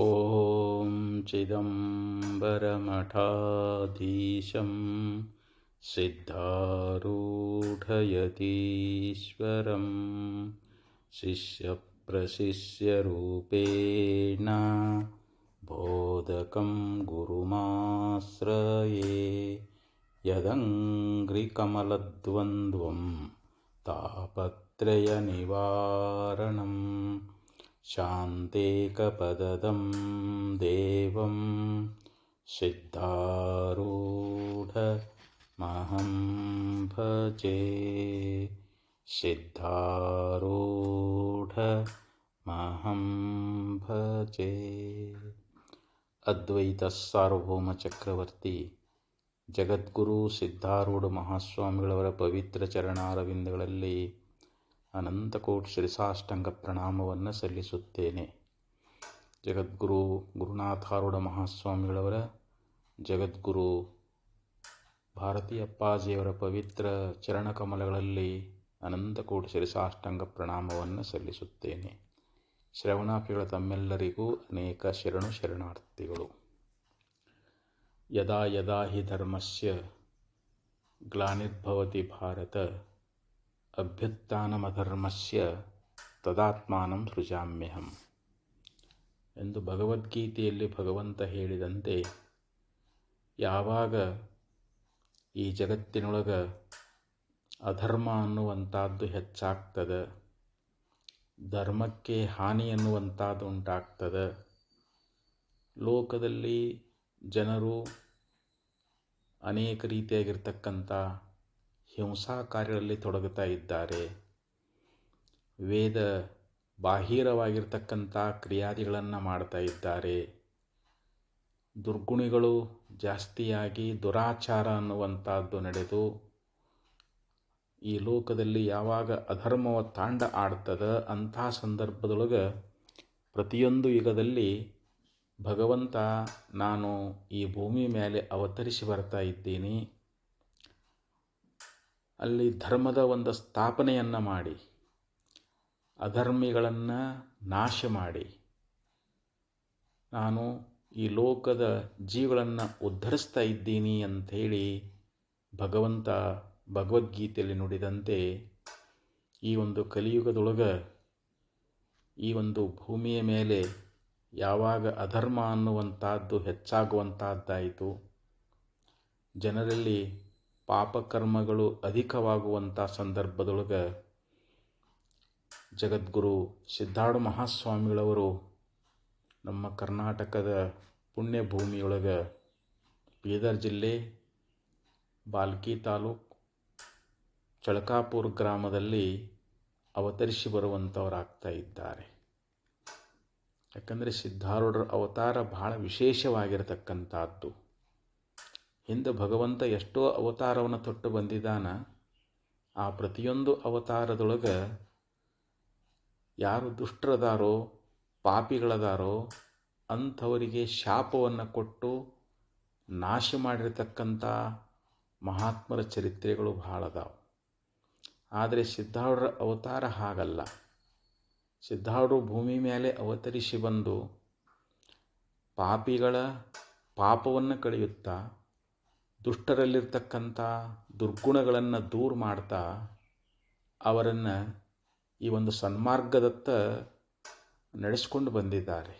ॐ चिदम्बरमठाधीशं सिद्धारूढयतीश्वरं शिष्यप्रशिष्यरूपेण बोधकं गुरुमाश्रये यदङ्घ्रिकमलद्वन्द्वं तापत्रयनिवारणम् शान्तेकपददं देवं सिद्धारूढमहं भजे ಸಿದ್ಧಾರೂಢಮಹಂ ಭಜೆ ಅದ್ವೈತ ಸಾರ್ವಭೌಮ ಚಕ್ರವರ್ತಿ ಜಗದ್ಗುರು ಸಿದ್ಧಾರೂಢ ಮಹಾಸ್ವಾಮಿಗಳವರ ಪವಿತ್ರ ಚರಣಾರವಿಂದಗಳಲ್ಲಿ ಅನಂತಕೋಟಿ ಶ್ರೀಸಾಷ್ಟಾಂಗ ಪ್ರಣಾಮವನ್ನು ಸಲ್ಲಿಸುತ್ತೇನೆ. ಜಗದ್ಗುರು ಗುರುನಾಥಾರೂಢ ಮಹಾಸ್ವಾಮಿಗಳವರ, ಜಗದ್ಗುರು ಭಾರತೀಯಪ್ಪಾಜಿಯವರ ಪವಿತ್ರ ಚರಣಕಮಲಗಳಲ್ಲಿ ಅನಂತಕೋಟಿ ಶ್ರೀಸಾಷ್ಟಾಂಗ ಪ್ರಣಾಮವನ್ನು ಸಲ್ಲಿಸುತ್ತೇನೆ. ಶ್ರವಣಾಪಿಗಳ ತಮ್ಮೆಲ್ಲರಿಗೂ ಅನೇಕ ಶರಣು ಶರಣಾರ್ಥಿಗಳು. ಯದಾ ಯದಾ ಹಿ ಧರ್ಮಸ್ಯ, ಗ್ಲಾನಿರ್ಭವತಿ ಭಾರತ. ಅಭ್ಯುತ್ಥಾನಮಧರ್ಮಸ್ಯ ತದಾತ್ಮಾನಂ ಸೃಜಾಮ್ಯಹಂ ಎಂದು ಭಗವದ್ಗೀತೆಯಲ್ಲಿ ಭಗವಂತ ಹೇಳಿದಂತೆ, ಯಾವಾಗ ಈ ಜಗತ್ತಿನೊಳಗ ಅಧರ್ಮ ಅನ್ನುವಂಥದ್ದು ಹೆಚ್ಚಾಗ್ತದೆ, ಧರ್ಮಕ್ಕೆ ಹಾನಿ ಅನ್ನುವಂಥದ್ದು ಉಂಟಾಗ್ತದೆ, ಲೋಕದಲ್ಲಿ ಜನರು ಅನೇಕ ರೀತಿಯಾಗಿರ್ತಕ್ಕಂಥ ಹಿಂಸಾ ಕಾರ್ಯಗಳಲ್ಲಿ ತೊಡಗುತ್ತಾ ಇದ್ದಾರೆ. ವೇದ ಬಾಹಿರವಾಗಿರ್ತಕ್ಕಂಥ ಕ್ರಿಯಾದಿಗಳನ್ನು ಮಾಡ್ತಾ ಇದ್ದಾರೆ. ದುರ್ಗುಣಿಗಳು ಜಾಸ್ತಿಯಾಗಿ ದುರಾಚಾರ ಅನ್ನುವಂಥದ್ದು ನಡೆದು, ಈ ಲೋಕದಲ್ಲಿ ಯಾವಾಗ ಅಧರ್ಮವ ತಾಂಡ ಆಡ್ತದ ಅಂಥ ಸಂದರ್ಭದೊಳಗೆ ಪ್ರತಿಯೊಂದು ಯುಗದಲ್ಲಿ ಭಗವಂತ, ನಾನು ಈ ಭೂಮಿ ಮೇಲೆ ಅವತರಿಸಿ ಬರ್ತಾ ಇದ್ದೀನಿ. ಅಲ್ಲಿ ಧರ್ಮದ ಒಂದು ಸ್ಥಾಪನೆಯನ್ನು ಮಾಡಿ, ಅಧರ್ಮಿಗಳನ್ನು ನಾಶ ಮಾಡಿ. ನಾನು ಈ ಲೋಕದ ಜೀವಗಳನ್ನು ಉದ್ಧರಿಸ್ತಾ ಇದ್ದೀನಿ ಅಂಥೇಳಿ ಭಗವಂತ ಭಗವದ್ಗೀತೆಯಲ್ಲಿ ನುಡಿದಂತೆ ಈ ಒಂದು ಕಲಿಯುಗದೊಳಗೆ ಈ ಒಂದು ಭೂಮಿಯ ಮೇಲೆ ಯಾವಾಗ ಅಧರ್ಮ ಅನ್ನುವಂಥದ್ದು ಹೆಚ್ಚಾಗುವಂಥದ್ದಾಯಿತು, ಜನರಲ್ಲಿ ಪಾಪಕರ್ಮಗಳು ಅಧಿಕವಾಗುವಂಥ ಸಂದರ್ಭದೊಳಗೆ ಜಗದ್ಗುರು ಸಿದ್ಧಾರ್ಥ ಮಹಾಸ್ವಾಮಿಗಳವರು ನಮ್ಮ ಕರ್ನಾಟಕದ ಪುಣ್ಯ ಭೂಮಿಯೊಳಗೆ ಬೀದರ್ ಜಿಲ್ಲೆ, ಬಾಲ್ಕಿ ತಾಲೂಕು, ಚಳಕಾಪುರ ಗ್ರಾಮದಲ್ಲಿ ಅವತರಿಸಿ ಬರುವಂಥವರಾಗ್ತಾ ಇದ್ದಾರೆ. ಯಾಕಂದರೆ ಸಿದ್ಧಾರೂಢರ ಅವತಾರ ಬಹಳ ವಿಶೇಷವಾಗಿರತಕ್ಕಂಥದ್ದು. ಹಿಂದೆ ಭಗವಂತ ಎಷ್ಟೋ ಅವತಾರವನ್ನು ತೊಟ್ಟು ಬಂದಿದ್ದಾನ. ಆ ಪ್ರತಿಯೊಂದು ಅವತಾರದೊಳಗೆ ಯಾರು ದುಷ್ಟರದಾರೋ, ಪಾಪಿಗಳದಾರೋ, ಅಂಥವರಿಗೆ ಶಾಪವನ್ನು ಕೊಟ್ಟು ನಾಶ ಮಾಡಿರ್ತಕ್ಕಂಥ ಮಹಾತ್ಮರ ಚರಿತ್ರೆಗಳು ಭಾಳ ಅದಾವೆ. ಆದರೆ ಸಿದ್ಧಾರೂಢರ ಅವತಾರ ಹಾಗಲ್ಲ. ಸಿದ್ಧಾರೂಢರು ಭೂಮಿ ಮೇಲೆ ಅವತರಿಸಿ ಬಂದು ಪಾಪಿಗಳ ಪಾಪವನ್ನು ಕಳೆಯುತ್ತಾ ದುಷ್ಟರಲ್ಲಿರ್ತಕ್ಕಂಥ ದುರ್ಗುಣಗಳನ್ನು ದೂರ ಮಾಡ್ತಾ ಅವರನ್ನು ಈ ಒಂದು ಸನ್ಮಾರ್ಗದತ್ತ ನಡೆಸ್ಕೊಂಡು ಬಂದಿದ್ದಾರೆ.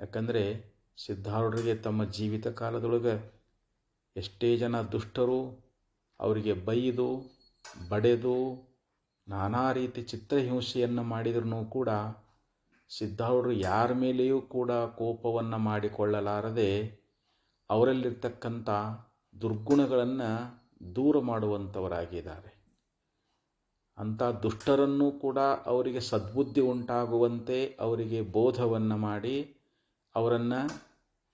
ಯಾಕಂದರೆ ಸಿದ್ಧಾರೂಢರಿಗೆ ತಮ್ಮ ಜೀವಿತ ಕಾಲದೊಳಗೆ ಎಷ್ಟೇ ಜನ ದುಷ್ಟರು ಅವರಿಗೆ ಬೈದು, ಬಡೆದು, ನಾನಾ ರೀತಿ ಚಿತ್ರಹಿಂಸೆಯನ್ನು ಮಾಡಿದ್ರೂ ಕೂಡ ಸಿದ್ಧಾರೂಢರು ಯಾರ ಮೇಲೆಯೂ ಕೂಡ ಕೋಪವನ್ನು ಮಾಡಿಕೊಳ್ಳಲಾರದೆ ಅವರಲ್ಲಿರ್ತಕ್ಕಂಥ ದುರ್ಗುಣಗಳನ್ನು ದೂರ ಮಾಡುವಂಥವರಾಗಿದ್ದಾರೆ. ಅಂಥ ದುಷ್ಟರನ್ನು ಕೂಡ ಅವರಿಗೆ ಸದ್ಬುದ್ಧಿ ಉಂಟಾಗುವಂತೆ ಅವರಿಗೆ ಬೋಧವನ್ನು ಮಾಡಿ ಅವರನ್ನು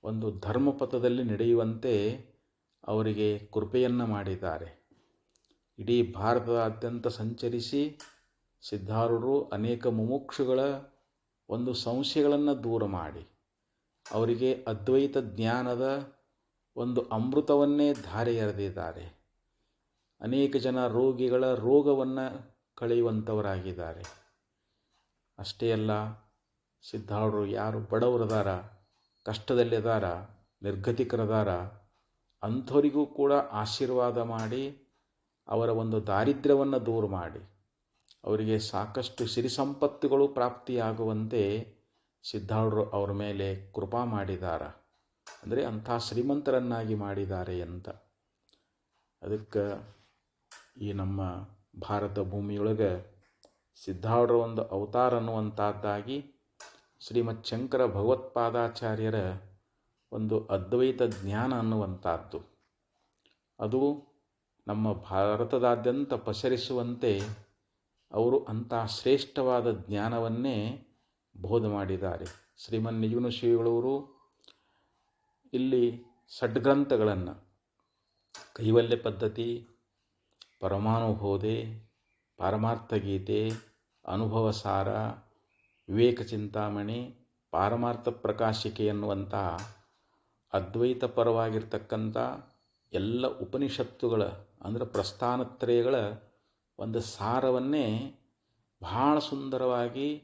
ಒಂದು ಧರ್ಮಪಥದಲ್ಲಿ ನಡೆಯುವಂತೆ ಅವರಿಗೆ ಕೃಪೆಯನ್ನು ಮಾಡಿದ್ದಾರೆ. ಇಡೀ ಭಾರತದಾದ್ಯಂತ ಸಂಚರಿಸಿ ಸಿದ್ಧಾರೂಢರು ಅನೇಕ ಮುಮುಕ್ಷುಗಳ ಒಂದು ಸಂಶಯಗಳನ್ನು ದೂರ ಮಾಡಿ ಅವರಿಗೆ ಅದ್ವೈತ ಜ್ಞಾನದ ಒಂದು ಅಮೃತವನ್ನೇ ಧಾರೆ ಎರೆದಿದ್ದಾರೆ ಅನೇಕ ಜನ ರೋಗಿಗಳ ರೋಗವನ್ನು ಕಳೆಯುವಂಥವರಾಗಿದ್ದಾರೆ ಅಷ್ಟೇ ಅಲ್ಲ, ಸಿದ್ಧಾಳರು ಯಾರು ಬಡವರದಾರ, ಕಷ್ಟದಲ್ಲಿದಾರ, ನಿರ್ಗತಿಕರದಾರ, ಅಂಥವರಿಗೂ ಕೂಡ ಆಶೀರ್ವಾದ ಮಾಡಿ ಅವರ ಒಂದು ದಾರಿದ್ರ್ಯವನ್ನು ದೂರ ಮಾಡಿ. ಅವರಿಗೆ ಸಾಕಷ್ಟು ಸಿರಿ ಸಂಪತ್ತುಗಳು ಪ್ರಾಪ್ತಿಯಾಗುವಂತೆ ಸಿದ್ಧಾಳರು ಅವರ ಮೇಲೆ ಕೃಪಾ ಮಾಡಿದ್ದಾರೆ ಅಂದರೆ ಅಂಥ ಶ್ರೀಮಂತರನ್ನಾಗಿ ಮಾಡಿದ್ದಾರೆ ಅಂತ. ಅದಕ್ಕೆ ಈ ನಮ್ಮ ಭಾರತ ಭೂಮಿಯೊಳಗೆ ಸಿದ್ಧಾವರ ಒಂದು ಅವತಾರ ಅನ್ನುವಂಥದ್ದಾಗಿ ಶ್ರೀಮತ್ ಶಂಕರ ಭಗವತ್ಪಾದಾಚಾರ್ಯರ ಒಂದು ಅದ್ವೈತ ಜ್ಞಾನ ಅನ್ನುವಂಥದ್ದು. ಅದು ನಮ್ಮ ಭಾರತದಾದ್ಯಂತ ಪಸರಿಸುವಂತೆ ಅವರು ಅಂಥ ಶ್ರೇಷ್ಠವಾದ ಜ್ಞಾನವನ್ನೇ ಬೋಧ ಮಾಡಿದ್ದಾರೆ. ಶ್ರೀಮನ್ ನಿಜಗುಣ ಶ್ರೀಗಳವರು ಇಲ್ಲಿ ಷಡ್ಗ್ರಂಥಗಳನ್ನು. ಕೈವಲ್ಯ ಪದ್ಧತಿ ಪರಮಾನುಭೋದೆ ಪಾರಮಾರ್ಥ ಗೀತೆ, ಅನುಭವ ಸಾರ, ವಿವೇಕ ಚಿಂತಾಮಣಿ, ಪಾರಮಾರ್ಥ ಪ್ರಕಾಶಿಕೆ ಎನ್ನುವಂಥ ಅದ್ವೈತ ಪರವಾಗಿರ್ತಕ್ಕಂಥ ಎಲ್ಲ ಉಪನಿಷತ್ತುಗಳ ಅಂದರೆ ಪ್ರಸ್ಥಾನತ್ರಯಗಳ ಒಂದು ಸಾರವನ್ನೇ ಬಹಳ ಸುಂದರವಾಗಿ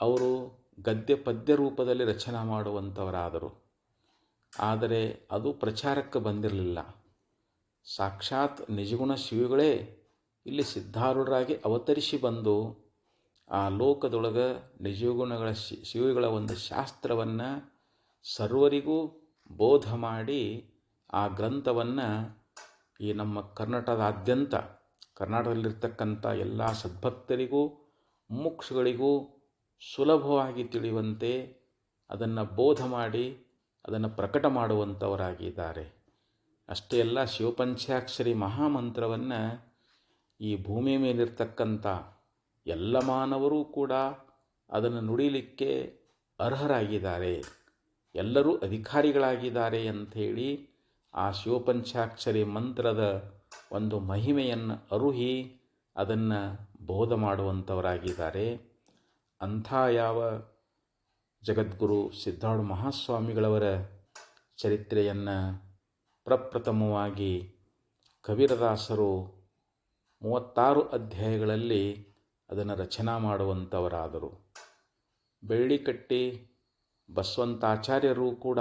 ಅವರು ಗದ್ಯ ಪದ್ಯ ರೂಪದಲ್ಲಿ ರಚನೆ ಮಾಡುವಂಥವರಾದರು. ಆದರೆ ಅದು ಪ್ರಚಾರಕ್ಕೆ ಬಂದಿರಲಿಲ್ಲ. ಸಾಕ್ಷಾತ್ ನಿಜಗುಣ ಶಿವಿಗಳೇ ಇಲ್ಲಿ ಸಿದ್ಧಾರೂಢರಾಗಿ ಅವತರಿಸಿ ಬಂದು ಆ ಲೋಕದೊಳಗೆ ನಿಜಗುಣಗಳ ಶಿವಿಗಳ ಒಂದು ಶಾಸ್ತ್ರವನ್ನು ಸರ್ವರಿಗೂ ಬೋಧ ಮಾಡಿ ಆ ಗ್ರಂಥವನ್ನು ಈ ನಮ್ಮ ಕರ್ನಾಟಕದಾದ್ಯಂತ, ಕರ್ನಾಟಕದಲ್ಲಿರ್ತಕ್ಕಂಥ ಎಲ್ಲ ಸದ್ಭಕ್ತರಿಗೂ ಮುಕ್ಷಗಳಿಗೂ ಸುಲಭವಾಗಿ ತಿಳಿಯುವಂತೆ ಅದನ್ನು ಬೋಧ ಮಾಡಿ ಅದನ್ನು ಪ್ರಕಟ ಮಾಡುವಂಥವರಾಗಿದ್ದಾರೆ. ಅಷ್ಟೇ ಅಲ್ಲ, ಶಿವಪಂಚಾಕ್ಷರಿ ಮಹಾಮಂತ್ರವನ್ನು ಈ ಭೂಮಿ ಮೇಲಿರ್ತಕ್ಕಂಥ ಎಲ್ಲ ಮಾನವರೂ ಕೂಡ ಅದನ್ನು ನುಡಿಲಿಕ್ಕೆ ಅರ್ಹರಾಗಿದ್ದಾರೆ. ಎಲ್ಲರೂ ಅಧಿಕಾರಿಗಳಾಗಿದ್ದಾರೆ ಅಂಥೇಳಿ ಆ ಶಿವಪಂಚಾಕ್ಷರಿ ಮಂತ್ರದ ಒಂದು ಮಹಿಮೆಯನ್ನು ಅರುಹಿ ಅದನ್ನು ಬೋಧ ಮಾಡುವಂಥವರಾಗಿದ್ದಾರೆ. ಅಂಥ ಯಾವ ಜಗದ್ಗುರು ಸಿದ್ಧಾಳು ಮಹಾಸ್ವಾಮಿಗಳವರ ಚರಿತ್ರೆಯನ್ನು ಪ್ರಪ್ರಥಮವಾಗಿ ಕಬೀರದಾಸರು ಮೂವತ್ತಾರು ಅಧ್ಯಾಯಗಳಲ್ಲಿ ಅದನ್ನು ರಚನಾ ಮಾಡುವಂಥವರಾದರು. ಬೆಳ್ಳಿಕಟ್ಟಿ ಬಸವಂತಾಚಾರ್ಯರು ಕೂಡ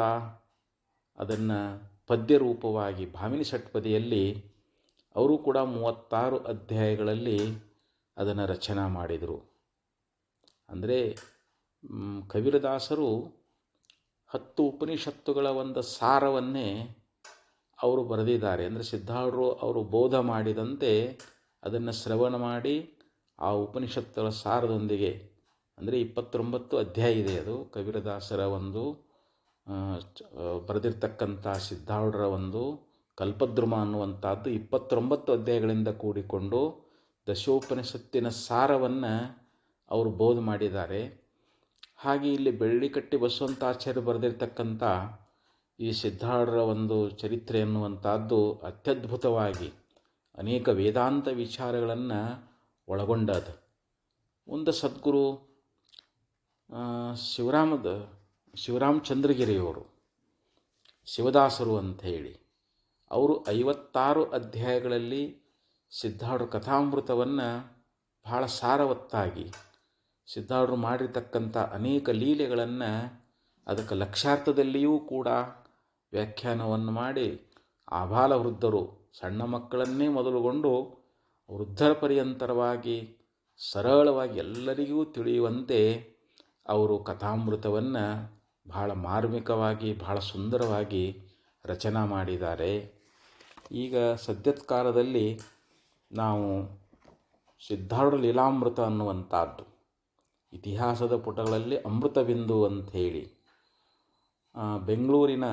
ಅದನ್ನು ಪದ್ಯ ರೂಪವಾಗಿ ಭಾಮಿನಿ ಷಟ್ಪದಿಯಲ್ಲಿ ಅವರು ಕೂಡ ಮೂವತ್ತಾರು ಅಧ್ಯಾಯಗಳಲ್ಲಿ ಅದನ್ನು ರಚನಾ ಮಾಡಿದರು. ಅಂದರೆ ಕಬೀರದಾಸರು ಹತ್ತು ಉಪನಿಷತ್ತುಗಳ ಒಂದು ಸಾರವನ್ನೇ ಅವರು ಬರೆದಿದ್ದಾರೆ. ಅಂದರೆ ಸಿದ್ಧಾರೂಢರು ಅವರು ಬೋಧ ಮಾಡಿದಂತೆ ಅದನ್ನು ಶ್ರವಣ ಮಾಡಿ ಆ ಉಪನಿಷತ್ತುಗಳ ಸಾರದೊಂದಿಗೆ, ಅಂದರೆ ಇಪ್ಪತ್ತೊಂಬತ್ತು ಅಧ್ಯಾಯ ಇದೆ ಅದು, ಕಬೀರದಾಸರ ಒಂದು ಬರೆದಿರ್ತಕ್ಕಂಥ ಸಿದ್ಧಾರೂಢರ ಒಂದು ಕಲ್ಪದ್ರುಮ ಅನ್ನುವಂಥದ್ದು ಇಪ್ಪತ್ತೊಂಬತ್ತು ಅಧ್ಯಾಯಗಳಿಂದ ಕೂಡಿಕೊಂಡು ದಶೋಪನಿಷತ್ತಿನ ಸಾರವನ್ನು ಅವರು ಬೋಧ ಮಾಡಿದ್ದಾರೆ. ಹಾಗೆ ಇಲ್ಲಿ ಬೆಳ್ಳಿಕಟ್ಟಿ ಬಸವಂತಾಚಾರ್ಯ ಬರೆದಿರ್ತಕ್ಕಂಥ ಈ ಸಿದ್ಧಾರೂಢರ ಒಂದು ಚರಿತ್ರೆ ಎನ್ನುವಂಥದ್ದು ಅತ್ಯದ್ಭುತವಾಗಿ ಅನೇಕ ವೇದಾಂತ ವಿಚಾರಗಳನ್ನು ಒಳಗೊಂಡದು ಒಂದು ಸದ್ಗುರು ಶಿವರಾಮದ ಶಿವರಾಮ್ ಚಂದ್ರಗಿರಿಯವರು ಶಿವದಾಸರು ಅಂತ ಹೇಳಿ ಅವರು ಐವತ್ತಾರು ಅಧ್ಯಾಯಗಳಲ್ಲಿ ಸಿದ್ಧಾರೂಢ ಕಥಾಮೃತವನ್ನು ಬಹಳ ಸಾರವತ್ತಾಗಿ ಸಿದ್ಧಾರೂಢರು ಮಾಡಿರ್ತಕ್ಕಂಥ ಅನೇಕ ಲೀಲೆಗಳನ್ನು ಅದಕ್ಕೆ ಲಕ್ಷಾರ್ಥದಲ್ಲಿಯೂ ಕೂಡ ವ್ಯಾಖ್ಯಾನವನ್ನು ಮಾಡಿ ಆಬಾಲ ವೃದ್ಧರು ಸಣ್ಣ ಮಕ್ಕಳನ್ನೇ ಮೊದಲುಗೊಂಡು ವೃದ್ಧರ ಪರ್ಯಂತರವಾಗಿ ಸರಳವಾಗಿ ಎಲ್ಲರಿಗೂ ತಿಳಿಯುವಂತೆ ಅವರು ಕಥಾಮೃತವನ್ನು ಬಹಳ ಮಾರ್ಮಿಕವಾಗಿ, ಬಹಳ ಸುಂದರವಾಗಿ ರಚನಾ ಮಾಡಿದ್ದಾರೆ. ಈಗ ಸದ್ಯತ್ಕಾಲದಲ್ಲಿ ನಾವು ಸಿದ್ಧಾರೂಢ ಲೀಲಾಮೃತ ಅನ್ನುವಂಥದ್ದು. ಇತಿಹಾಸದ ಪುಟಗಳಲ್ಲಿ ಅಮೃತ ಬಿಂದು ಅಂಥೇಳಿ ಬೆಂಗಳೂರಿನ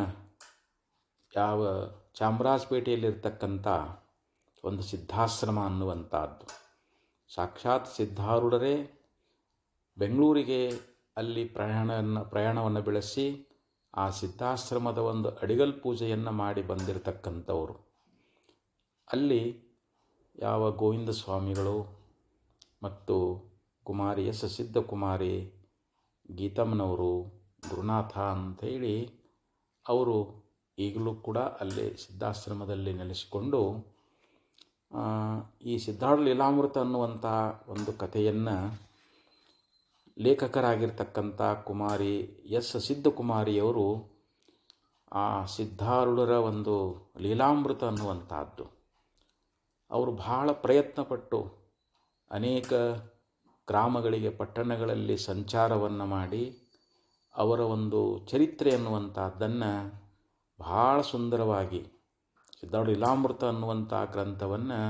ಯಾವ ಚಾಮರಾಜಪೇಟೆಯಲ್ಲಿರ್ತಕ್ಕಂಥ ಒಂದು ಸಿದ್ಧಾಶ್ರಮ ಅನ್ನುವಂಥದ್ದು. ಸಾಕ್ಷಾತ್ ಸಿದ್ಧಾರೂಢರೇ ಬೆಂಗಳೂರಿಗೆ ಅಲ್ಲಿ ಪ್ರಯಾಣವನ್ನು ಪ್ರಯಾಣವನ್ನು ಬೆಳೆಸಿ ಆ ಸಿದ್ಧಾಶ್ರಮದ ಒಂದು ಅಡಿಗಲ್ ಪೂಜೆಯನ್ನು ಮಾಡಿ ಬಂದಿರತಕ್ಕಂಥವರು. ಅಲ್ಲಿ ಯಾವ ಗೋವಿಂದ ಸ್ವಾಮಿಗಳು ಮತ್ತು ಕುಮಾರಿ ಎಸ್ ಸಿದ್ಧಕುಮಾರಿ ಗೀತಮ್ಮನವರು ಗುರುನಾಥ ಅಂಥೇಳಿ ಅವರು ಈಗಲೂ ಕೂಡ ಅಲ್ಲಿ ಸಿದ್ಧಾಶ್ರಮದಲ್ಲಿ ನೆಲೆಸಿಕೊಂಡು ಈ ಸಿದ್ಧಾರ್ಥ ಲೀಲಾಮೃತ ಅನ್ನುವಂಥ ಒಂದು ಕಥೆಯನ್ನು ಲೇಖಕರಾಗಿರ್ತಕ್ಕಂಥ ಕುಮಾರಿ ಎಸ್ ಸಿದ್ಧಕುಮಾರಿಯವರು ಆ ಸಿದ್ಧಾರುಡರ ಒಂದು ಲೀಲಾಮೃತ ಅನ್ನುವಂಥದ್ದು. ಅವರು ಬಹಳ ಪ್ರಯತ್ನಪಟ್ಟು ಅನೇಕ ಗ್ರಾಮಗಳಿಗೆ, ಪಟ್ಟಣಗಳಲ್ಲಿ ಸಂಚಾರವನ್ನು ಮಾಡಿ ಅವರ ಒಂದು ಚರಿತ್ರೆ ಅನ್ನುವಂಥದ್ದನ್ನು ಭಾಳ ಸುಂದರವಾಗಿ ಸಿದ್ಧಾರೂಢ ಇಲಾಮೃತ ಅನ್ನುವಂಥ ಗ್ರಂಥವನ್ನು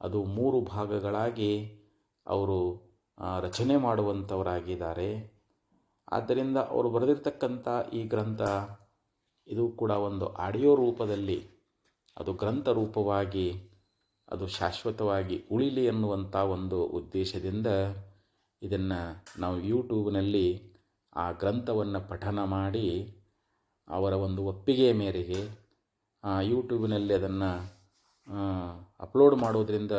ಅದು ಮೂರು ಭಾಗಗಳಾಗಿ ಅವರು ರಚನೆ ಮಾಡುವಂಥವರಾಗಿದ್ದಾರೆ ಆದ್ದರಿಂದ ಅವರು ಬರೆದಿರ್ತಕ್ಕಂಥ ಈ ಗ್ರಂಥ ಇದು ಕೂಡ ಒಂದು ಆಡಿಯೋ ರೂಪದಲ್ಲಿ ಅದು ಗ್ರಂಥ ರೂಪವಾಗಿ ಅದು ಶಾಶ್ವತವಾಗಿ ಉಳಿಲಿ ಅನ್ನುವಂಥ ಒಂದು ಉದ್ದೇಶದಿಂದ ಇದನ್ನು ನಾವು ಯೂಟ್ಯೂಬ್ನಲ್ಲಿ ಆ ಗ್ರಂಥವನ್ನು ಪಠನ ಮಾಡಿ ಅವರ ಒಂದು ಒಪ್ಪಿಗೆಯ ಮೇರೆಗೆ ಯೂಟ್ಯೂಬಿನಲ್ಲಿ ಅದನ್ನು ಅಪ್ಲೋಡ್ ಮಾಡೋದರಿಂದ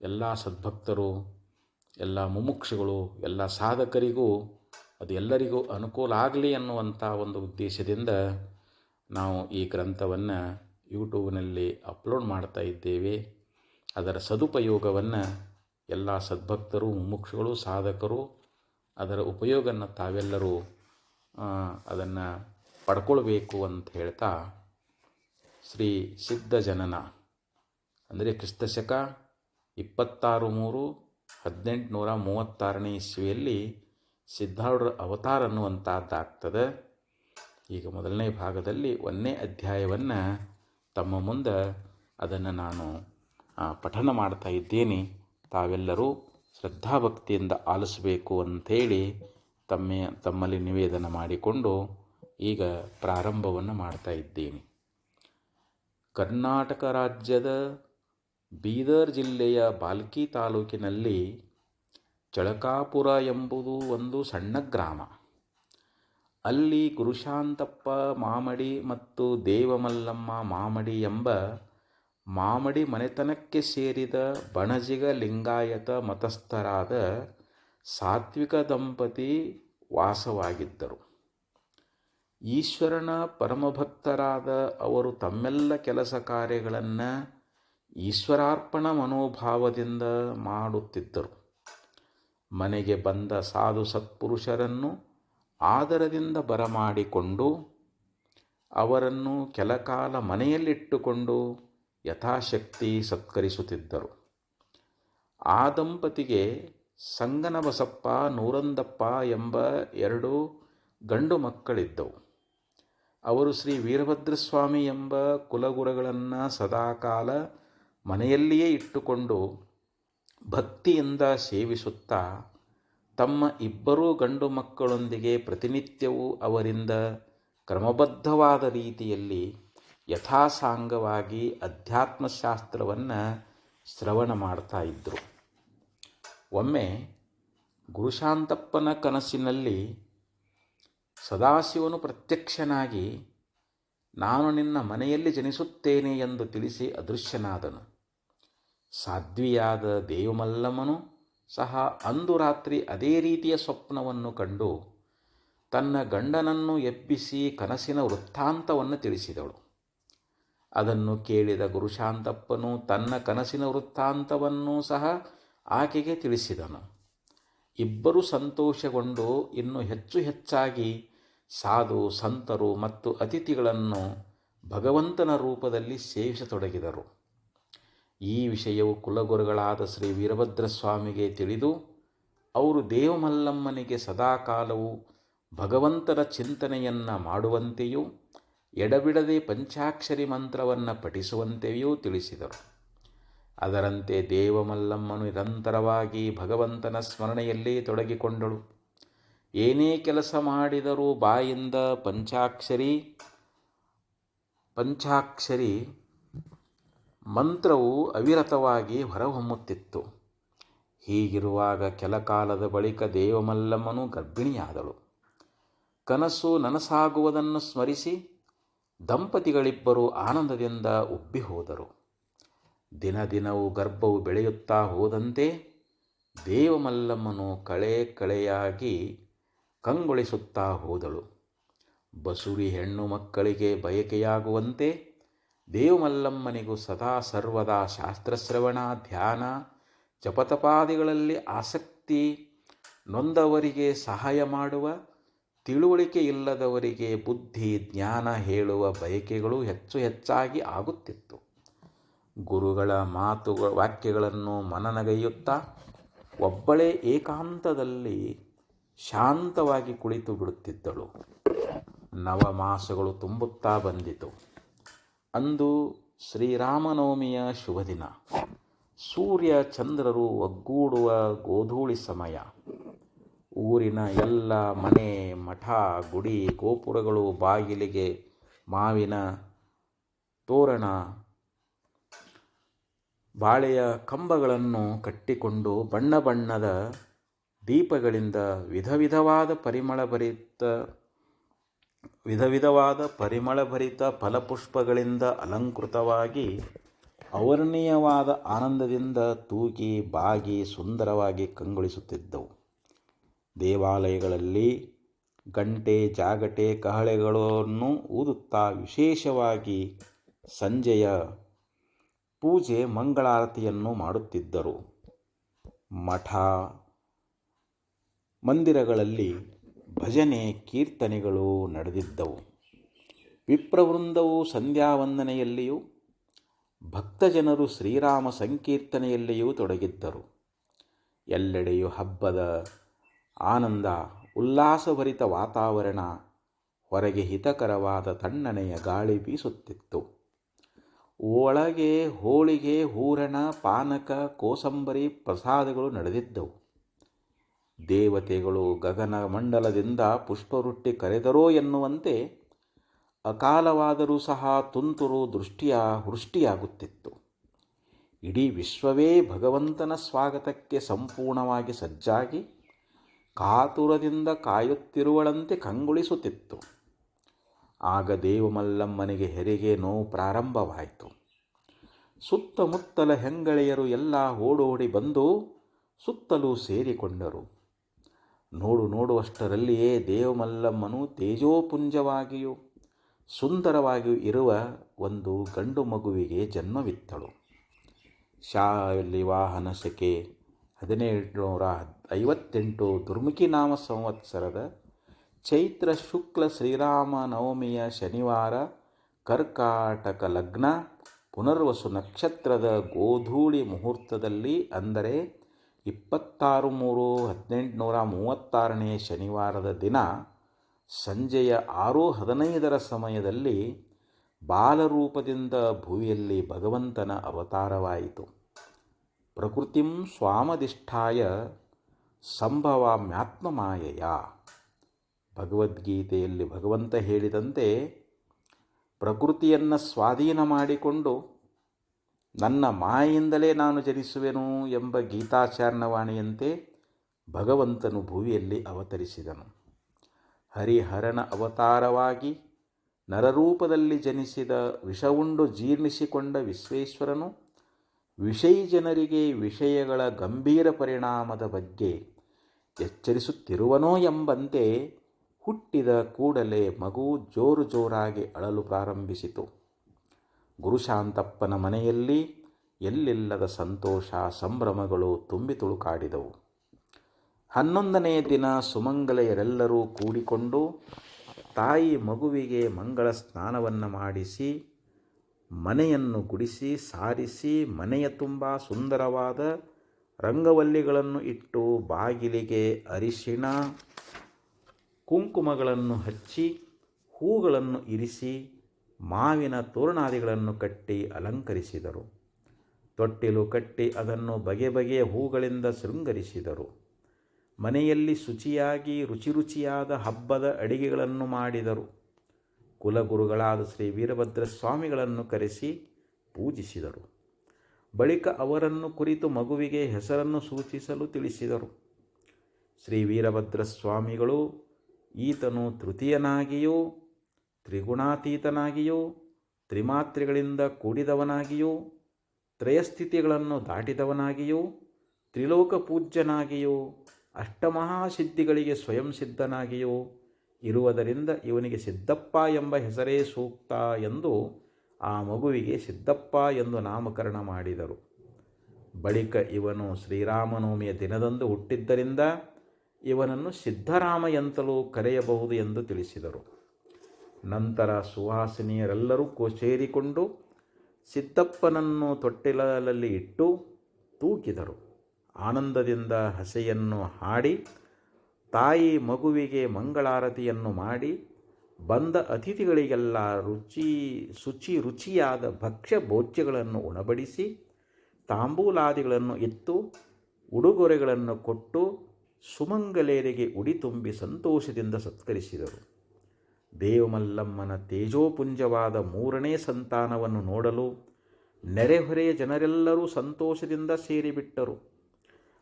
ಎಲ್ಲ ಸದ್ಭಕ್ತರು, ಎಲ್ಲ ಮುಮುಕ್ಷಗಳು, ಎಲ್ಲ ಸಾಧಕರಿಗೂ ಅದು ಎಲ್ಲರಿಗೂ ಅನುಕೂಲ ಆಗಲಿ ಅನ್ನುವಂಥ ಒಂದು ಉದ್ದೇಶದಿಂದ ನಾವು ಈ ಗ್ರಂಥವನ್ನು ಯೂಟ್ಯೂಬ್ನಲ್ಲಿ ಅಪ್ಲೋಡ್ ಮಾಡ್ತಾ ಇದ್ದೇವೆ. ಅದರ ಸದುಪಯೋಗವನ್ನು ಎಲ್ಲ ಸದ್ಭಕ್ತರು, ಮುಮುಕ್ಷುಗಳು, ಸಾಧಕರು, ಅದರ ಉಪಯೋಗನ ತಾವೆಲ್ಲರೂ ಅದನ್ನು ಪಡ್ಕೊಳ್ಬೇಕು ಅಂತ ಹೇಳ್ತಾ ಶ್ರೀ ಸಿದ್ಧ ಜನನ ಅಂದರೆ ಕ್ರಿಸ್ತಶಕ ಇಪ್ಪತ್ತಾರು ಮೂರು ಹದಿನೆಂಟುನೂರ ಮೂವತ್ತಾರನೇ ಇಸ್ವಿಯಲ್ಲಿ ಸಿದ್ಧಾರೂಢರ ಅವತಾರ ಅನ್ನುವಂಥದ್ದಾಗ್ತದೆ ಈಗ ಮೊದಲನೇ ಭಾಗದಲ್ಲಿ ಒಂದನೇ ಅಧ್ಯಾಯವನ್ನು ತಮ್ಮ ಮುಂದೆ ಅದನ್ನು ನಾನು ಪಠನ ಮಾಡ್ತಾ ಇದ್ದೇನೆ. ತಾವೆಲ್ಲರೂ ಶ್ರದ್ಧಾಭಕ್ತಿಯಿಂದ ಆಲಿಸಬೇಕು ಅಂಥೇಳಿ ತಮ್ಮ, ತಮ್ಮಲ್ಲಿ ನಿವೇದನ ಮಾಡಿಕೊಂಡು ಈಗ ಪ್ರಾರಂಭವನ್ನು ಮಾಡ್ತಾ ಇದ್ದೇನೆ. ಕರ್ನಾಟಕ ರಾಜ್ಯದ ಬೀದರ್ ಜಿಲ್ಲೆಯ ಬಾಲ್ಕಿ ತಾಲೂಕಿನಲ್ಲಿ ಚಳಕಾಪುರ ಎಂಬುದು ಒಂದು ಸಣ್ಣ ಗ್ರಾಮ. ಅಲ್ಲಿ ಗುರುಶಾಂತಪ್ಪ ಮಾಮಡಿ ಮತ್ತು ದೇವಮಲ್ಲಮ್ಮ ಮಾಮಡಿ ಎಂಬ ಮಾಮಡಿ ಮನೆತನಕ್ಕೆ ಸೇರಿದ ಬಣಜಿಗ ಲಿಂಗಾಯತ ಮತಸ್ಥರಾದ ಸಾತ್ವಿಕ ದಂಪತಿ ವಾಸವಾಗಿದ್ದರು. ಈಶ್ವರನ ಪರಮಭಕ್ತರಾದ ಅವರು ತಮ್ಮೆಲ್ಲ ಕೆಲಸ ಕಾರ್ಯಗಳನ್ನು ಈಶ್ವರಾರ್ಪಣ ಮನೋಭಾವದಿಂದ ಮಾಡುತ್ತಿದ್ದರು. ಮನೆಗೆ ಬಂದ ಸಾಧು ಸತ್ಪುರುಷರನ್ನು ಆದರದಿಂದ ಬರಮಾಡಿಕೊಂಡು ಅವರನ್ನು ಕೆಲಕಾಲ ಮನೆಯಲ್ಲಿಟ್ಟುಕೊಂಡು ಯಥಾಶಕ್ತಿ ಸತ್ಕರಿಸುತ್ತಿದ್ದರು. ಆ ದಂಪತಿಗೆ ಸಂಗನಬಸಪ್ಪ, ನೂರಂದಪ್ಪ ಎಂಬ ಎರಡು ಗಂಡು ಮಕ್ಕಳಿದ್ದವು. ಅವರು ಶ್ರೀ ವೀರಭದ್ರಸ್ವಾಮಿ ಎಂಬ ಕುಲಗುರುಗಳನ್ನು ಸದಾಕಾಲ ಮನೆಯಲ್ಲಿಯೇ ಇಟ್ಟುಕೊಂಡು ಭಕ್ತಿಯಿಂದ ಸೇವಿಸುತ್ತಾ ತಮ್ಮ ಇಬ್ಬರೂ ಗಂಡು ಮಕ್ಕಳೊಂದಿಗೆ ಪ್ರತಿನಿತ್ಯವೂ ಅವರಿಂದ ಕ್ರಮಬದ್ಧವಾದ ರೀತಿಯಲ್ಲಿ ಯಥಾಸಾಂಗವಾಗಿ ಅಧ್ಯಾತ್ಮಶಾಸ್ತ್ರವನ್ನು ಶ್ರವಣ ಮಾಡ್ತಾ ಇದ್ದರು ಒಮ್ಮೆ ಗುರುಶಾಂತಪ್ಪನ ಕನಸಿನಲ್ಲಿ ಸದಾಶಿವನು ಪ್ರತ್ಯಕ್ಷನಾಗಿ, ನಾನು ನಿನ್ನ ಮನೆಯಲ್ಲಿ ಜನಿಸುತ್ತೇನೆ ಎಂದು ತಿಳಿಸಿ ಅದೃಶ್ಯನಾದನು. ಸಾಧ್ವಿಯಾದ ದೇವಮಲ್ಲಮ್ಮನು ಸಹ ಅಂದು ರಾತ್ರಿ ಅದೇ ರೀತಿಯ ಸ್ವಪ್ನವನ್ನು ಕಂಡು ತನ್ನ ಗಂಡನನ್ನು ಎಬ್ಬಿಸಿ ಕನಸಿನ ವೃತ್ತಾಂತವನ್ನು ತಿಳಿಸಿದಳು. ಅದನ್ನು ಕೇಳಿದ ಗುರುಶಾಂತಪ್ಪನು ತನ್ನ ಕನಸಿನ ವೃತ್ತಾಂತವನ್ನು ಸಹ ಆಕೆಗೆ ತಿಳಿಸಿದನು. ಇಬ್ಬರು ಸಂತೋಷಗೊಂಡು ಇನ್ನು ಹೆಚ್ಚು ಹೆಚ್ಚಾಗಿ ಸಾಧು, ಸಂತರು ಮತ್ತು ಅತಿಥಿಗಳನ್ನು ಭಗವಂತನ ರೂಪದಲ್ಲಿ ಸೇವಿಸತೊಡಗಿದರು. ಈ ವಿಷಯವು ಕುಲಗುರುಗಳಾದ ಶ್ರೀ ವೀರಭದ್ರಸ್ವಾಮಿಗೆ ತಿಳಿದು, ಅವರು ದೇವಮಲ್ಲಮ್ಮನಿಗೆ ಸದಾಕಾಲವು ಭಗವಂತನ ಚಿಂತನೆಯನ್ನು ಮಾಡುವಂತೆಯೂ ಎಡಬಿಡದೆ ಪಂಚಾಕ್ಷರಿ ಮಂತ್ರವನ್ನು ಪಠಿಸುವಂತೆಯೂ ತಿಳಿಸಿದರು. ಅದರಂತೆ ದೇವಮಲ್ಲಮ್ಮನು ನಿರಂತರವಾಗಿ ಭಗವಂತನ ಸ್ಮರಣೆಯಲ್ಲಿ ತೊಡಗಿಕೊಂಡಳು. ಏನೇ ಕೆಲಸ ಮಾಡಿದರೂ ಬಾಯಿಂದ ಪಂಚಾಕ್ಷರಿ ಪಂಚಾಕ್ಷರಿ ಮಂತ್ರವು ಅವಿರತವಾಗಿ ಹೊರಹೊಮ್ಮುತ್ತಿತ್ತು. ಹೀಗಿರುವಾಗ ಕೆಲ ಕಾಲದ ಬಳಿಕ ದೇವಮಲ್ಲಮ್ಮನು ಗರ್ಭಿಣಿಯಾದಳು. ಕನಸು ನನಸಾಗುವುದನ್ನು ಸ್ಮರಿಸಿ ದಂಪತಿಗಳಿಬ್ಬರು ಆನಂದದಿಂದ ಉಬ್ಬಿ ಹೋದರು. ದಿನ ದಿನವೂ ಗರ್ಭವು ಬೆಳೆಯುತ್ತಾ ಹೋದಂತೆ ದೇವಮಲ್ಲಮ್ಮನು ಕಳೆ ಕಳೆಯಾಗಿ ಕಂಗೊಳಿಸುತ್ತಾ ಹೋದಳು. ಬಸುರಿ ಹೆಣ್ಣು ಮಕ್ಕಳಿಗೆ ಬಯಕೆಯಾಗುವಂತೆ ದೇವಮಲ್ಲಮ್ಮನಿಗೂ ಸದಾ ಸರ್ವದಾ ಶಾಸ್ತ್ರಶ್ರವಣ ಧ್ಯಾನ, ಜಪತಪಾದಿಗಳಲ್ಲಿ ಆಸಕ್ತಿ ನೊಂದವರಿಗೆ ಸಹಾಯ ಮಾಡುವ ತಿಳುವಳಿಕೆ ಇಲ್ಲದವರಿಗೆ ಬುದ್ಧಿ, ಜ್ಞಾನ ಹೇಳುವ ಬಯಕೆಗಳು ಹೆಚ್ಚು ಹೆಚ್ಚಾಗಿ ಆಗುತ್ತಿತ್ತು. ಗುರುಗಳ ಮಾತು ವಾಕ್ಯಗಳನ್ನು ಮನನಗೈಯುತ್ತಾ ಒಬ್ಬಳೇ ಏಕಾಂತದಲ್ಲಿ ಶಾಂತವಾಗಿ ಕುಳಿತು ಬಿಡುತ್ತಿದ್ದಳು. ನವಮಾಸಗಳು ತುಂಬುತ್ತಾ ಬಂದಿತು. ಅಂದು ಶ್ರೀರಾಮನವಮಿಯ ಶುಭ ದಿನ ಸೂರ್ಯ ಚಂದ್ರರು ಒಗ್ಗೂಡುವ ಗೋಧೂಳಿ ಸಮಯ. ಊರಿನ ಎಲ್ಲ ಮನೆ, ಮಠ, ಗುಡಿ, ಗೋಪುರಗಳು, ಬಾಗಿಲಿಗೆ ಮಾವಿನ ತೋರಣ, ಬಾಳೆಯ ಕಂಬಗಳನ್ನು ಕಟ್ಟಿಕೊಂಡು ಬಣ್ಣ ಬಣ್ಣದ ದೀಪಗಳಿಂದ ವಿಧ ವಿಧವಾದ ಪರಿಮಳಭರಿತ ವಿಧ ವಿಧವಾದ ಪರಿಮಳಭರಿತ ಫಲಪುಷ್ಪಗಳಿಂದ ಅಲಂಕೃತವಾಗಿ ಅವರ್ಣೀಯವಾದ ಆನಂದದಿಂದ ತೂಗಿ ಬಾಗಿ ಸುಂದರವಾಗಿ ಕಂಗೊಳಿಸುತ್ತಿದ್ದವು. ದೇವಾಲಯಗಳಲ್ಲಿ ಗಂಟೆ, ಜಾಗಟೆ, ಕಹಳೆಗಳನ್ನು ಊದುತ್ತಾ ವಿಶೇಷವಾಗಿ ಸಂಜೆಯ ಪೂಜೆ, ಮಂಗಳಾರತಿಯನ್ನು ಮಾಡುತ್ತಿದ್ದರು. ಮಠ, ಮಂದಿರಗಳಲ್ಲಿ ಭಜನೆ, ಕೀರ್ತನೆಗಳು ನಡೆದಿದ್ದವು. ವಿಪ್ರವೃಂದವು ಸಂಧ್ಯಾವಂದನೆಯಲ್ಲಿಯೂ, ಭಕ್ತಜನರು ಶ್ರೀರಾಮ ಸಂಕೀರ್ತನೆಯಲ್ಲಿಯೂ ತೊಡಗಿದ್ದರು. ಎಲ್ಲೆಡೆಯೂ ಹಬ್ಬದ ಆನಂದ, ಉಲ್ಲಾಸಭರಿತ ವಾತಾವರಣ ಹೊರಗೆ ಹಿತಕರವಾದ ತಣ್ಣನೆಯ ಗಾಳಿ ಬೀಸುತ್ತಿತ್ತು. ಒಳಗೆ ಹೋಳಿಗೆ, ಹೂರಣ, ಪಾನಕ, ಕೋಸಂಬರಿ ಪ್ರಸಾದಗಳು ನಡೆದಿದ್ದವು. ದೇವತೆಗಳು ಗಗನ ಮಂಡಲದಿಂದ ಪುಷ್ಪವೃಷ್ಟಿ ಕರೆದರೋ ಎನ್ನುವಂತೆ ಅಕಾಲವಾದರೂ ಸಹ ತುಂತುರು ದೃಷ್ಟಿಯ ವೃಷ್ಟಿಯಾಗುತ್ತಿತ್ತು. ಇಡೀ ವಿಶ್ವವೇ ಭಗವಂತನ ಸ್ವಾಗತಕ್ಕೆ ಸಂಪೂರ್ಣವಾಗಿ ಸಜ್ಜಾಗಿ ಕಾತುರದಿಂದ ಕಾಯುತ್ತಿರುವಳಂತೆ ಕಂಗೊಳಿಸುತ್ತಿತ್ತು. ಆಗ ದೇವಮಲ್ಲಮ್ಮನಿಗೆ ಹೆರಿಗೆ ನೋವು ಪ್ರಾರಂಭವಾಯಿತು. ಸುತ್ತಮುತ್ತಲ ಹೆಂಗಳೆಯರು ಎಲ್ಲ ಓಡೋಡಿ ಬಂದು ಸುತ್ತಲೂ ಸೇರಿಕೊಂಡರು. ನೋಡು ನೋಡುವಷ್ಟರಲ್ಲಿಯೇ ದೇವಮಲ್ಲಮ್ಮನು ತೇಜೋಪುಂಜವಾಗಿಯೂ ಸುಂದರವಾಗಿಯೂ ಇರುವ ಒಂದು ಗಂಡು ಮಗುವಿಗೆ ಜನ್ಮವಿತ್ತಳು. ಶಾಲಿ ವಾಹನ ಸೆಕೆ ಹದಿನೇಳುನೂರ ಐವತ್ತೆಂಟು ದುರ್ಮುಖಿ ನಾಮ ಸಂವತ್ಸರದ ಚೈತ್ರ ಶುಕ್ಲ ಶ್ರೀರಾಮ ನವಮಿಯ ಶನಿವಾರ ಕರ್ಕಾಟಕ ಲಗ್ನ ಪುನರ್ವಸು ನಕ್ಷತ್ರದ ಗೋಧೂಳಿ ಮುಹೂರ್ತದಲ್ಲಿ ಅಂದರೆ ಇಪ್ಪತ್ತಾರು ಮೂರು ಹದಿನೆಂಟುನೂರ ಮೂವತ್ತಾರನೇ ಶನಿವಾರದ ದಿನ ಸಂಜೆಯ ಆರು ಹದಿನೈದರ ಸಮಯದಲ್ಲಿ ಬಾಲರೂಪದಿಂದ ಭುವಿಯಲ್ಲಿ ಭಗವಂತನ ಅವತಾರವಾಯಿತು. ಪ್ರಕೃತಿಂ ಸ್ವಾಮಧಿಷ್ಠಾಯ ಸಂಭವಾಮ್ಯಾತ್ಮಮಾಯೆಯ. ಭಗವದ್ಗೀತೆಯಲ್ಲಿ ಭಗವಂತ ಹೇಳಿದಂತೆ ಪ್ರಕೃತಿಯನ್ನು ಸ್ವಾಧೀನ ಮಾಡಿಕೊಂಡು ನನ್ನ ಮಾಯೆಯಿಂದಲೇ ನಾನು ಜನಿಸುವೆನು ಎಂಬ ಗೀತಾಚಾರಣವಾಣಿಯಂತೆ ಭಗವಂತನು ಭುವಿಯಲ್ಲಿ ಅವತರಿಸಿದನು. ಹರಿಹರನ ಅವತಾರವಾಗಿ ನರರೂಪದಲ್ಲಿ ಜನಿಸಿದ ವಿಷವುಂಡು ಜೀರ್ಣಿಸಿಕೊಂಡ ವಿಶ್ವೇಶ್ವರನು ವಿಷಯಿ ಜನರಿಗೆ ವಿಷಯಗಳ ಗಂಭೀರ ಪರಿಣಾಮದ ಬಗ್ಗೆ ಎಚ್ಚರಿಸುತ್ತಿರುವನೋ ಎಂಬಂತೆ ಹುಟ್ಟಿದ ಕೂಡಲೇ ಮಗು ಜೋರು ಜೋರಾಗಿ ಅಳಲು ಪ್ರಾರಂಭಿಸಿತು. ಗುರುಶಾಂತಪ್ಪನ ಮನೆಯಲ್ಲಿ ಎಲ್ಲಿಲ್ಲದ ಸಂತೋಷ, ಸಂಭ್ರಮಗಳು ತುಂಬಿ ತುಳುಕಾಡಿದವು ಹನ್ನೊಂದನೇ ದಿನ ಸುಮಂಗಲೆಯರೆಲ್ಲರೂ ಕೂಡಿಕೊಂಡು ತಾಯಿ ಮಗುವಿಗೆ ಮಂಗಳ ಸ್ನಾನವನ್ನು ಮಾಡಿಸಿ ಮನೆಯನ್ನು ಗುಡಿಸಿ, ಸಾರಿಸಿ, ಮನೆಯ ತುಂಬ ಸುಂದರವಾದ ರಂಗವಲ್ಲಿಗಳನ್ನು ಇಟ್ಟು ಬಾಗಿಲಿಗೆ ಅರಿಶಿಣ, ಕುಂಕುಮಗಳನ್ನು ಹಚ್ಚಿ, ಹೂಗಳನ್ನು ಇರಿಸಿ, ಮಾವಿನ ತೋರಣಾದಿಗಳನ್ನು ಕಟ್ಟಿ ಅಲಂಕರಿಸಿದರು. ತೊಟ್ಟಿಲು ಕಟ್ಟಿ ಅದನ್ನು ಬಗೆ ಬಗೆಯ ಹೂಗಳಿಂದ ಶೃಂಗರಿಸಿದರು. ಮನೆಯಲ್ಲಿ ಶುಚಿಯಾಗಿ, ರುಚಿ ರುಚಿಯಾದ ಹಬ್ಬದ ಅಡಿಗೆಗಳನ್ನು ಮಾಡಿದರು. ಕುಲಗುರುಗಳಾದ ಶ್ರೀ ವೀರಭದ್ರ ಸ್ವಾಮಿಗಳನ್ನು ಕರೆಸಿ ಪೂಜಿಸಿದರು. ಬಳಿಕ ಅವರನ್ನು ಕುರಿತು ಮಗುವಿಗೆ ಹೆಸರನ್ನು ಸೂಚಿಸಲು ತಿಳಿಸಿದರು. ಶ್ರೀ ವೀರಭದ್ರ ಸ್ವಾಮಿಗಳು ಈತನು ತೃತೀಯನಾಗಿಯೂ, ತ್ರಿಗುಣಾತೀತನಾಗಿಯೂ, ತ್ರಿಮಾತ್ರೆಗಳಿಂದ ಕೂಡಿದವನಾಗಿಯೂ, ತ್ರಯಸ್ಥಿತಿಗಳನ್ನು ದಾಟಿದವನಾಗಿಯೂ ತ್ರಿಲೋಕ ಪೂಜ್ಯನಾಗಿಯೂ ಅಷ್ಟಮಹಾಸಿದ್ಧಿಗಳಿಗೆ ಸ್ವಯಂ ಸಿದ್ಧನಾಗಿಯೂ ಇರುವುದರಿಂದ ಇವನಿಗೆ ಸಿದ್ದಪ್ಪ ಎಂಬ ಹೆಸರೇ ಸೂಕ್ತ ಎಂದು ಆ ಮಗುವಿಗೆ ಸಿದ್ದಪ್ಪ ಎಂದು ನಾಮಕರಣ ಮಾಡಿದರು. ಬಳಿಕ ಇವನು ಶ್ರೀರಾಮನವಮಿಯ ದಿನದಂದು ಹುಟ್ಟಿದ್ದರಿಂದ ಇವನನ್ನು ಸಿದ್ಧರಾಮ ಎಂತಲೂ ಕರೆಯಬಹುದು ಎಂದು ತಿಳಿಸಿದರು. ನಂತರ ಸುವಾಸಿನಿಯರೆಲ್ಲರೂ ಸೇರಿಕೊಂಡು ಸಿದ್ದಪ್ಪನನ್ನು ತೊಟ್ಟಿಲಲ್ಲಿ ಇಟ್ಟು ತೂಕಿದರು. ಆನಂದದಿಂದ ಹಸೆಯನ್ನು ಹಾಡಿ ತಾಯಿ ಮಗುವಿಗೆ ಮಂಗಳಾರತಿಯನ್ನು ಮಾಡಿ ಬಂದ ಅತಿಥಿಗಳಿಗೆಲ್ಲ ರುಚಿ ಶುಚಿ ರುಚಿಯಾದ ಭಕ್ಷ್ಯ ಭೋಜ್ಯಗಳನ್ನು ಉಣಬಡಿಸಿ ತಾಂಬೂಲಾದಿಗಳನ್ನು ಎತ್ತು ಉಡುಗೊರೆಗಳನ್ನು ಕೊಟ್ಟು ಸುಮಂಗಲೇರಿಗೆ ಉಡಿ ತುಂಬಿ ಸಂತೋಷದಿಂದ ಸತ್ಕರಿಸಿದರು. ದೇವಮಲ್ಲಮ್ಮನ ತೇಜೋಪುಂಜವಾದ ಮೂರನೇ ಸಂತಾನವನ್ನು ನೋಡಲು ನೆರೆಹೊರೆಯ ಜನರೆಲ್ಲರೂ ಸಂತೋಷದಿಂದ ಸೇರಿಬಿಟ್ಟರು.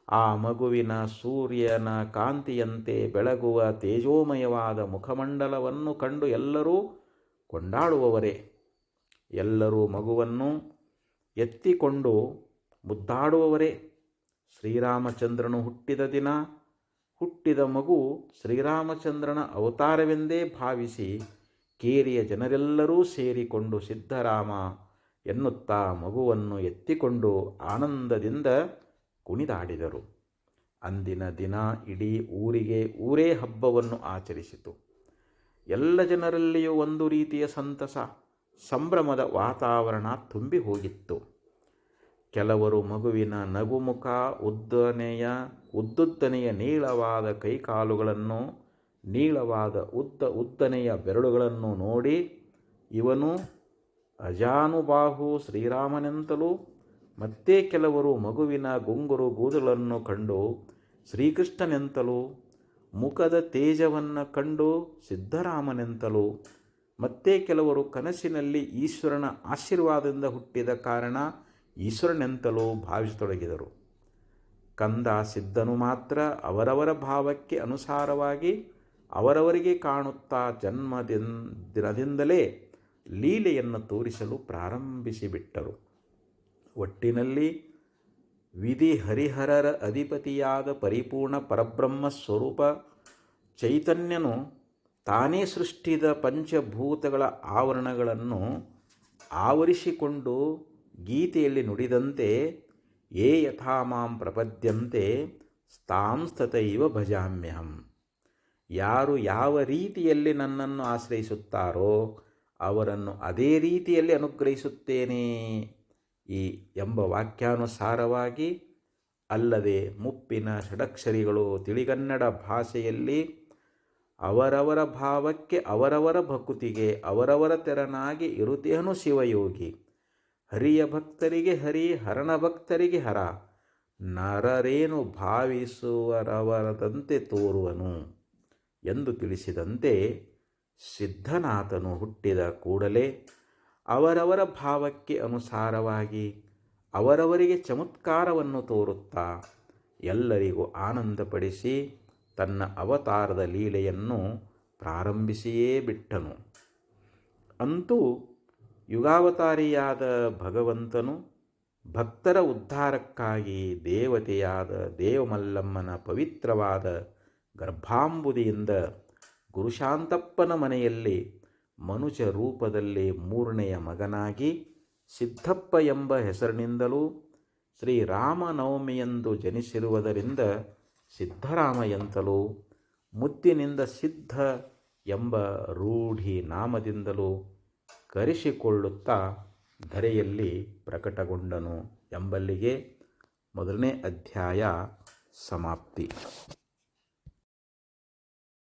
ಆ ಮಗುವಿನ ಸೂರ್ಯನ ಕಾಂತಿಯಂತೆ ಬೆಳಗುವ ತೇಜೋಮಯವಾದ ಮುಖಮಂಡಲವನ್ನು ಕಂಡು ಎಲ್ಲರೂ ಕೊಂಡಾಡುವವರೇ. ಎಲ್ಲರೂ ಮಗುವನ್ನು ಎತ್ತಿಕೊಂಡು ಮುದ್ದಾಡುವವರೇ. ಶ್ರೀರಾಮಚಂದ್ರನು ಹುಟ್ಟಿದ ದಿನ, ಹುಟ್ಟಿದ ಮಗು ಶ್ರೀರಾಮಚಂದ್ರನ ಅವತಾರವೆಂದೇ ಭಾವಿಸಿ ಕೇರಿಯ ಜನರೆಲ್ಲರೂ ಸೇರಿಕೊಂಡು ಸಿದ್ಧರಾಮ ಎನ್ನುತ್ತಾ ಮಗುವನ್ನು ಎತ್ತಿಕೊಂಡು ಆನಂದದಿಂದ ಕುಣಿದಾಡಿದರು. ಅಂದಿನ ದಿನ ಇಡೀ ಊರಿಗೆ ಊರೇ ಹಬ್ಬವನ್ನು ಆಚರಿಸಿತು. ಎಲ್ಲ ಜನರಲ್ಲಿಯೂ ಒಂದು ರೀತಿಯ ಸಂತಸ, ಸಂಭ್ರಮದ ವಾತಾವರಣ ತುಂಬಿ ಹೋಗಿತ್ತು. ಕೆಲವರು ಮಗುವಿನ ನಗುಮುಖ, ಉದ್ದನೆಯ, ಉದ್ದುದ್ದನೆಯ ನೀಳವಾದ ಕೈಕಾಲುಗಳನ್ನು, ನೀಳವಾದ ಉದ್ದ, ಉದ್ದನೆಯ ಬೆರಳುಗಳನ್ನು ನೋಡಿ, ಇವನು ಅಜಾನುಬಾಹು ಶ್ರೀರಾಮನೆಂತಲೂ ಮತ್ತೆ ಕೆಲವರು ಮಗುವಿನ ಗುಂಗುರು ಕೂದಲನ್ನು ಕಂಡು ಶ್ರೀಕೃಷ್ಣನೆಂತಲೂ, ಮುಖದ ತೇಜವನ್ನು ಕಂಡು ಸಿದ್ಧರಾಮನೆಂತಲೂ, ಮತ್ತೆ ಕೆಲವರು ಕನಸಿನಲ್ಲಿ ಈಶ್ವರನ ಆಶೀರ್ವಾದದಿಂದ ಹುಟ್ಟಿದ ಕಾರಣ ಈಶ್ವರನೆಂತಲೂ ಭಾವಿಸತೊಡಗಿದರು. ಕಂದ ಸಿದ್ಧನು ಮಾತ್ರ ಅವರವರ ಭಾವಕ್ಕೆ ಅನುಸಾರವಾಗಿ ಅವರವರಿಗೆ ಕಾಣುತ್ತಾ ಜನ್ಮದಿನ ದಿನದಿಂದಲೇ ಲೀಲೆಯನ್ನು ತೋರಿಸಲು ಪ್ರಾರಂಭಿಸಿಬಿಟ್ಟರು. ಒಟ್ಟಿನಲ್ಲಿ ವಿಧಿ ಹರಿಹರರ ಅಧಿಪತಿಯಾದ ಪರಿಪೂರ್ಣ ಪರಬ್ರಹ್ಮ ಸ್ವರೂಪ ಚೈತನ್ಯನು ತಾನೇ ಸೃಷ್ಟಿದ ಪಂಚಭೂತಗಳ ಆವರಣಗಳನ್ನು ಆವರಿಸಿಕೊಂಡು ಗೀತೆಯಲ್ಲಿ ನುಡಿದಂತೆ, ಏ ಯಥಾ ಮಾಂ ಪ್ರಪದ್ಯಂತೆ ಇವ ಭಜಾಮ್ಯಹಂ. ಯಾರು ಯಾವ ರೀತಿಯಲ್ಲಿ ನನ್ನನ್ನು ಆಶ್ರಯಿಸುತ್ತಾರೋ ಅವರನ್ನು ಅದೇ ರೀತಿಯಲ್ಲಿ ಅನುಗ್ರಹಿಸುತ್ತೇನೆ. ಈ ಎಂಬ ವಾಕ್ಯಾನುಸಾರವಾಗಿ ಅಲ್ಲದೆ ಮುಪ್ಪಿನ ಷಡಕ್ಷರಿಗಳು ತಿಳಿಗನ್ನಡ ಭಾಷೆಯಲ್ಲಿ ಅವರವರ ಭಾವಕ್ಕೆ ಅವರವರ ಭಕುತಿಗೆ ಅವರವರ ತೆರನಾಗಿ ಇರುತ್ತೇನು ಶಿವಯೋಗಿ? ಹರಿಯ ಭಕ್ತರಿಗೆ ಹರಿ, ಹರಣ ಭಕ್ತರಿಗೆ ಹರ, ನರರೇನು ಭಾವಿಸುವರವರದಂತೆ ತೋರುವನು ಎಂದು ತಿಳಿಸಿದಂತೆ ಸಿದ್ಧನಾಥನು ಹುಟ್ಟಿದ ಕೂಡಲೇ ಅವರವರ ಭಾವಕ್ಕೆ ಅನುಸಾರವಾಗಿ ಅವರವರಿಗೆ ಚಮತ್ಕಾರವನ್ನು ತೋರುತ್ತಾ ಎಲ್ಲರಿಗೂ ಆನಂದಪಡಿಸಿ ತನ್ನ ಅವತಾರದ ಲೀಲೆಯನ್ನು ಪ್ರಾರಂಭಿಸಿಯೇ ಬಿಟ್ಟನು. ಅಂತೂ ಯುಗಾವತಾರಿಯಾದ ಭಗವಂತನು ಭಕ್ತರ ಉದ್ಧಾರಕ್ಕಾಗಿ ದೇವತೆಯಾದ ದೇವಮಲ್ಲಮ್ಮನ ಪವಿತ್ರವಾದ ಗರ್ಭಾಂಬುದಿಯಿಂದ ಗುರುಶಾಂತಪ್ಪನ ಮನೆಯಲ್ಲಿ ಮನುಜ ರೂಪದಲ್ಲಿ ಮೂರನೆಯ ಮಗನಾಗಿ ಸಿದ್ಧಪ್ಪ ಎಂಬ ಹೆಸರಿನಿಂದಲೂ ಶ್ರೀರಾಮನವಮಿಯೆಂದು ಜನಿಸಿರುವುದರಿಂದ ಸಿದ್ಧರಾಮ ಎಂತಲೂ ಮುತ್ತಿನಿಂದ ಸಿದ್ಧ ಎಂಬ ರೂಢಿ ನಾಮದಿಂದಲೂ ಕರೆಸಿಕೊಳ್ಳುತ್ತಾ ಧರೆಯಲ್ಲಿ ಪ್ರಕಟಗೊಂಡನು ಎಂಬಲ್ಲಿಗೆ ಮೊದಲನೇ ಅಧ್ಯಾಯ ಸಮಾಪ್ತಿ.